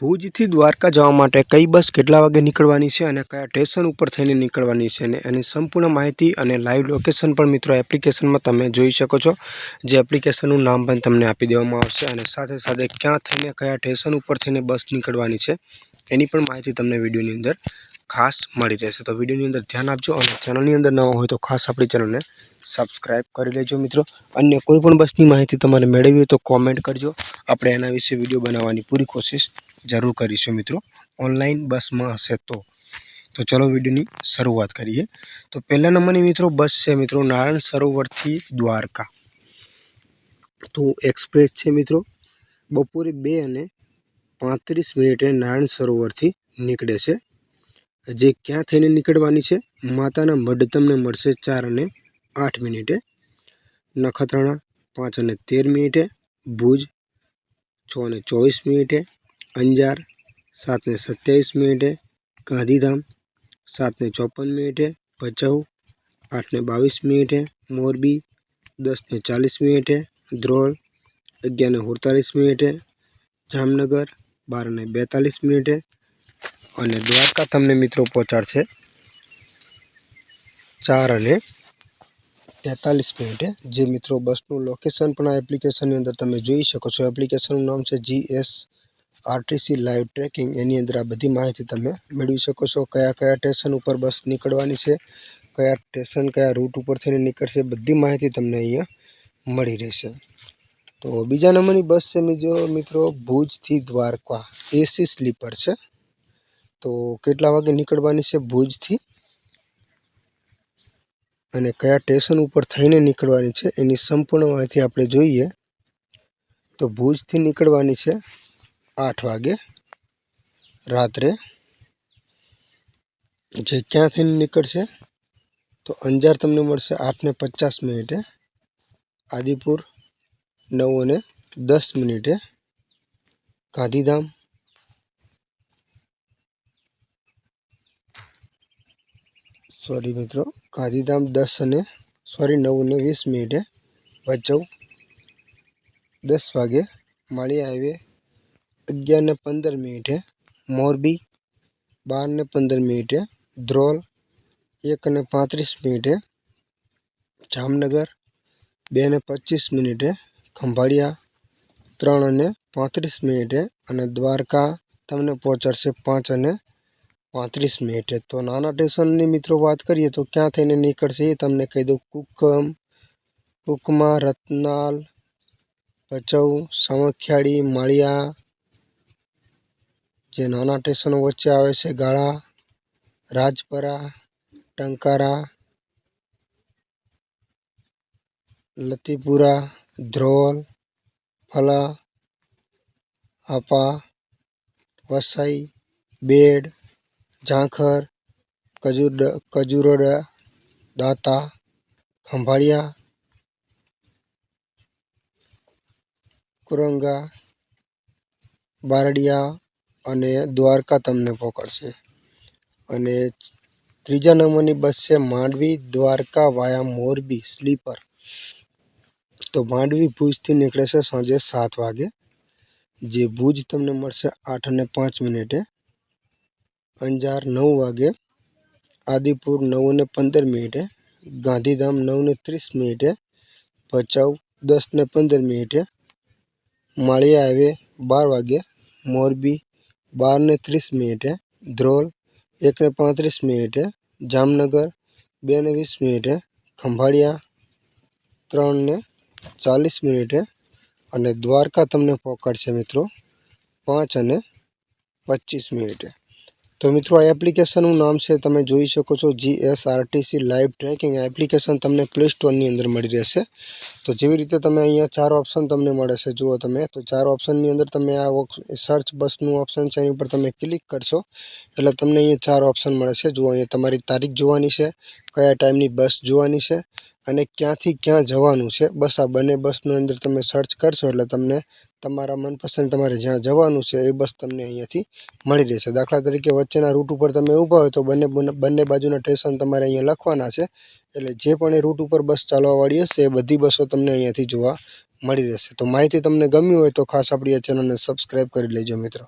ભુજથી દ્વારકા જવા માટે કઈ બસ કેટલા વાગે નીકળવાની છે અને કયા સ્ટેશન ઉપર થઈને નીકળવાની છે અને એની સંપૂર્ણ માહિતી અને લાઈવ લોકેશન પણ મિત્રો એપ્લિકેશનમાં તમે જોઈ શકો છો. જે એપ્લિકેશનનું નામ પણ તમને આપી દેવામાં આવશે અને સાથે સાથે ક્યાં થઈને કયા સ્ટેશન ઉપર થઈને બસ નીકળવાની છે એની પણ માહિતી તમને વિડીયોની અંદર ખાસ મળી રહેશે. તો વિડીયોની અંદર ધ્યાન આપજો અને ચેનલની અંદર નવા હોય તો ખાસ આપણી ચેનલને સબસ્ક્રાઈબ કરી લેજો મિત્રો. અન્ય કોઈ પણ બસની માહિતી તમારે મેળવી હોય તો કોમેન્ટ કરજો. આપણે એના વિશે વીડિયો બનાવવાની પૂરી કોશિશ જરૂર કરીશું મિત્રો. ઓનલાઈન બસમાં હશે તો. તો ચલો વિડીયોની શરૂઆત કરીએ. તો પહેલા નંબરની મિત્રો બસ છે મિત્રો, નારાયણ સરોવરથી દ્વારકા. તો એક્સપ્રેસ છે મિત્રો, બપોરે બે અને પાંત્રીસ મિનિટે નારાયણ સરોવરથી નીકળે છે. જે ક્યાં થઈને નીકળવાની છે? માતાના મઢ તમને મળશે ચાર અને આઠ મિનિટે. નખત્રાણા પાંચ અને તેર મિનિટે. ભુજ છ અને ચોવીસ મિનિટે. અંજાર, સાતને સત્યાવીસ મિનિટે ગાંધીધામ, સાતને ચોપન મિનિટે ભચાઉ, આઠને બાવીસ મિનિટે મોરબી, દસને ચાલીસ મિનિટે ધ્રોલ, અગિયારને સુડતાલીસ મિનિટે જામનગર, બારને બેતાલીસ મિનિટે અને દ્વારકા તમને મિત્રો પહોંચાડશે ચાર અને તેતાલીસ મિનિટે. જે મિત્રો બસનું લોકેશન પણ આ એપ્લિકેશનની અંદર તમે જોઈ શકો છો. એપ્લિકેશનનું નામ છે G S R T C live tracking, એની અંદર આ બધી માહિતી તમે મેળવી શકો છો. કયા કયા સ્ટેશન ઉપર બસ નીકળવાની છે, કયા સ્ટેશન, કયા રૂટ ઉપર થઈને નીકળશે, બધી માહિતી તમને અહીંયા મળી રહેશે. તો બીજા નંબરની બસ છે બીજો મિત્રો, ભુજથી દ્વારકા. એસી સ્લીપર છે. તો કેટલા વાગે નીકળવાની છે ભુજથી? અને કયા સ્ટેશન ઉપર થઈને નીકળવાની છે, એની સંપૂર્ણ માહિતી આપણે જોઈએ. તો ભુજથી નીકળવાની છે આઠ વાગે રાત્રે. જે ક્યાંથી નીકળશે તો અંજાર તમને મળશે આઠ ને પચાસ મિનિટે. આદિપુર નવ અને દસ મિનિટે. ગાંધીધામ. સોરી મિત્રો, ગાંધીધામ દસ અને સોરી નવ અને વીસ મિનિટે. ભચાઉ દસ વાગે માળી હાઈવે અગિયાર ને પંદર મિનિટે મોરબી બાર ને પંદર મિનિટે ધ્રોલ એક અને પાંત્રીસ મિનિટે જામનગર બે ને પચીસ મિનિટે ખંભાળિયા ત્રણ અને પાંત્રીસ મિનિટે અને દ્વારકા તમને પહોંચાડશે પાંચ અને પાંત્રીસ મિનિટે તો નાના સ્ટેશનની મિત્રો વાત કરીએ તો ક્યાં થઈને નીકળશે એ તમને કહી દઉં કુકમ કુકમા રતનાલ ભચાઉ સામખિયાળી માળિયા જે નાના સ્ટેશનો વચ્ચે આવે છે ગાળા રાજપરા ટંકારા લતીપુરા ધ્રોલ ફલા હાપા વસઈ બેડ ઝાંખર કજુર કજુરડા દાતા ખંભાળિયા કુરંગા બારડિયા અને દ્વારકા તમને પકડશે. અને ત્રીજા નંબરની બસ છે માંડવી દ્વારકા વાયા મોરબી સ્લીપર. તો માંડવી ભુજથી નીકળે છે સાંજે સાત વાગે. જે ભુજ તમને મળશે આઠ અને પાંચ મિનિટે. અંજાર નવ વાગે. આદિપુર નવ અને પંદર મિનિટે. ગાંધીધામ નવ ને ત્રીસ મિનિટે. ભચાઉ દસ ને પંદર મિનિટે. માળિયા હાઈવે બાર વાગે. મોરબી બાર ને ત્રીસ મિનિટે, ધ્રોલ એકને પાંત્રીસ મિનિટે, જામનગર બેને વીસ મિનિટે, ખંભાળિયા ત્રણને ચાલીસ મિનિટે અને દ્વારકા તમને પહોંચાડશે મિત્રો પાંચ અને પચીસ મિનિટે. તો મિત્રો, આ એપ્લિકેશનનું નામ છે, તમે જોઈ શકો છો G S R T C live tracking application તમને પ્લે સ્ટોરની અંદર મળી રહેશે. તો જેવી રીતે તમે અહીંયા ચાર ઓપ્શન તમને મળે છે, જુઓ તમે, તો ચાર ઓપ્શનની અંદર તમે આ સર્ચ બસનું ઓપ્શન છે, એની ઉપર તમે ક્લિક કરશો, એટલે તમને અહીંયા ચાર ઓપ્શન મળે છે. જુઓ અહીંયા તમારી તારીખ જોવાની છે, કયા ટાઈમની બસ જોવાની છે અને ક્યાંથી ક્યાં જવાનું છે? બસ આ બંને બસની અંદર તમે સર્ચ કરશો એટલે તમને તમારા મનપસંદ તમારે જ્યાં જવાનું છે એ બસ તમને અહીંયાથી મળી રહેશે. દાખલા તરીકે વચ્ચેના રૂટ ઉપર તમે ઊભા હોય તો બંને બંને બાજુના સ્ટેશન તમારે અહીંયા લખવાના છે. એટલે જે પણ એ રૂટ ઉપર બસ ચાલવાવાળી હશે એ બધી બસો તમને અહીંયાથી જોવા મળી રહેશે. તો માહિતી તમને ગમી હોય તો ખાસ આપણી આ ચેનલને સબસ્ક્રાઈબ કરી લેજો મિત્રો.